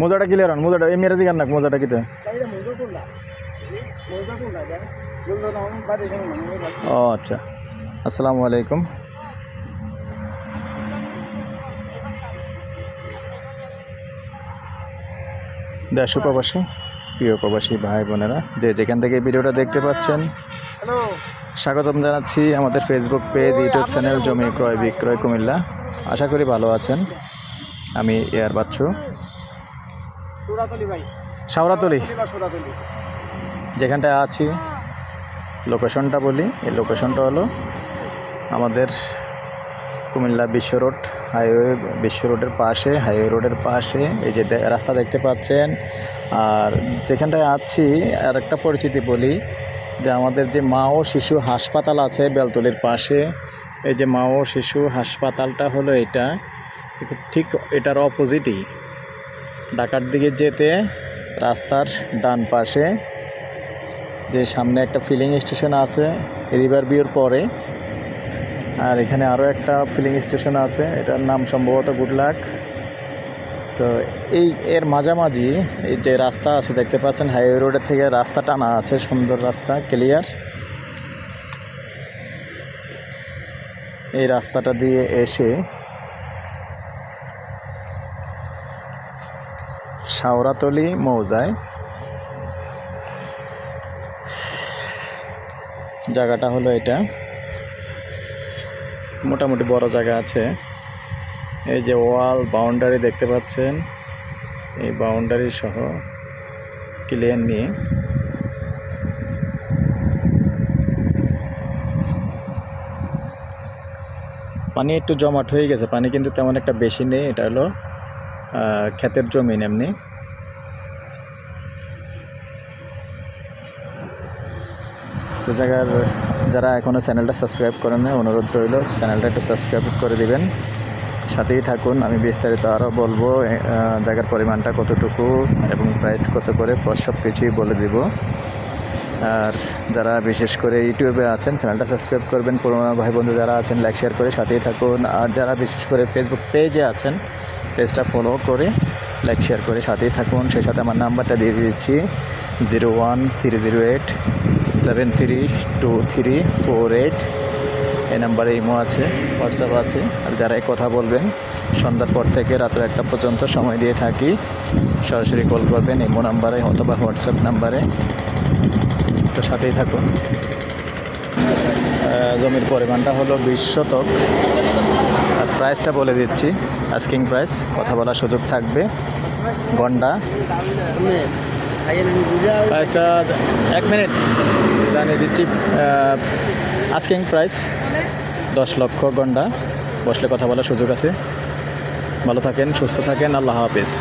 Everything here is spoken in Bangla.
মোজাটা ক্লিয়ার হন মোজাটা এই মেরেজি গান না মোজাটা কিতে। ও আচ্ছা। আসসালামু আলাইকুম। দেশ প্রবাসী প্রিয় প্রবাসী ভাই বোনেরা যে যেখান থেকে ভিডিওটা দেখতে পাচ্ছেন স্বাগতম জানাচ্ছি আমাদের ফেসবুক পেজ ইউটিউব চ্যানেল জমি ক্রয় বিক্রয় কুমিল্লা। আশা করি ভালো আছেন। আমি এয়ার বাচ্চু। সুরাতলি ভাই। শাওরাতলি বা সুরাতলি। যেখানটায় আছি লোকেশনটা বলি। এই লোকেশনটা হলো আমাদের কুমিল্লা বিশ্ব রোড হাইওয়ে বিশ্ব রোডের পাশে হাইওয়ে রোডের পাশে। এই যে রাস্তা দেখতে পাচ্ছেন। আর যেখানটায় আছি আর একটা পরিচিতি বলি যে আমাদের যে মা ও শিশু হাসপাতাল আছে বেলতলির পাশে এই যে মা ও শিশু হাসপাতালটা হলো এটা। ঠিক এটার অপোজিটই ঢাকার দিকে যেতে রাস্তার ডান পাশে যে সামনে একটা ফিলিং স্টেশন আছে রিভার ভিউর পরে। আর এখানে আরও একটা ফিলিং স্টেশন আছে, এটার নাম সম্ভবত গুডলাক তো এই এর মাঝামাঝি এই যে রাস্তা আছে, দেখতে পাচ্ছেন হাইওয়ে রোডের থেকে রাস্তা টানা আছে, সুন্দর রাস্তা ক্লিয়ার এই রাস্তাটা দিয়ে এসে শাওরাতলি, মৌজায়। জায়গাটা হলো এটা। মোটামুটি বড় জায়গা আছে। এই যে ওয়াল, বাউন্ডারি দেখতে পাচ্ছেন। এই বাউন্ডারি সহ ক্লিয়ার নিয়ে পানি একটু জমাট হয়ে গেছে, পানি কিন্তু তেমন একটা বেশি নেই। এটা হলো ক্ষেতের জমিন এমনি। তো জায়গার যারা এখনও চ্যানেলটা সাবস্ক্রাইব করেন না অনুরোধ রইল চ্যানেলটা একটু সাবস্ক্রাইব করে দিবেন। সাথেই থাকুন, আমি বিস্তারিত আরও বলব জায়গার পরিমাণটা কতটুকু এবং প্রাইস কত করে সব কিছুই বলে দিব। আর যারা বিশেষ করে ইউটিউবে আছেন, চ্যানেলটা সাবস্ক্রাইব করবেন, পুরোনো ভাই বন্ধু যারা আছেন লাইক শেয়ার করে সাথেই থাকুন। আর যারা বিশেষ করে ফেসবুক পেজে আছেন পেজটা ফলো করে লাইক শেয়ার করে সাথেই থাকুন। সেই সাথে আমার নাম্বারটা দিয়ে দিচ্ছি। Zero one three zero eight seven three two three four eight এই নাম্বারে ইমো আছে, হোয়াটসঅ্যাপ আছে, আর যারা এই কথা বলবেন, সন্ধ্যার পর থেকে রাত্র একটা পর্যন্ত সময় দিয়ে থাকি, সরাসরি কল করবেন ইমো নাম্বারে অথবা হোয়াটসঅ্যাপ নাম্বারে। তো সাথেই থাকুন। জমির পরিমাণটা হলো বিশ শতক। আর প্রাইসটা বলে দিচ্ছি আস্কিং প্রাইস কথা বলার সুযোগ থাকবে। গন্ডা। প্রাইসটা এক মিনিট জানিয়ে দিচ্ছি আস্কিং প্রাইস দশ লক্ষ ঘণ্টা বসলে কথা বলার সুযোগ আছে। ভালো থাকেন, সুস্থ থাকেন, আল্লাহ হাফিজ।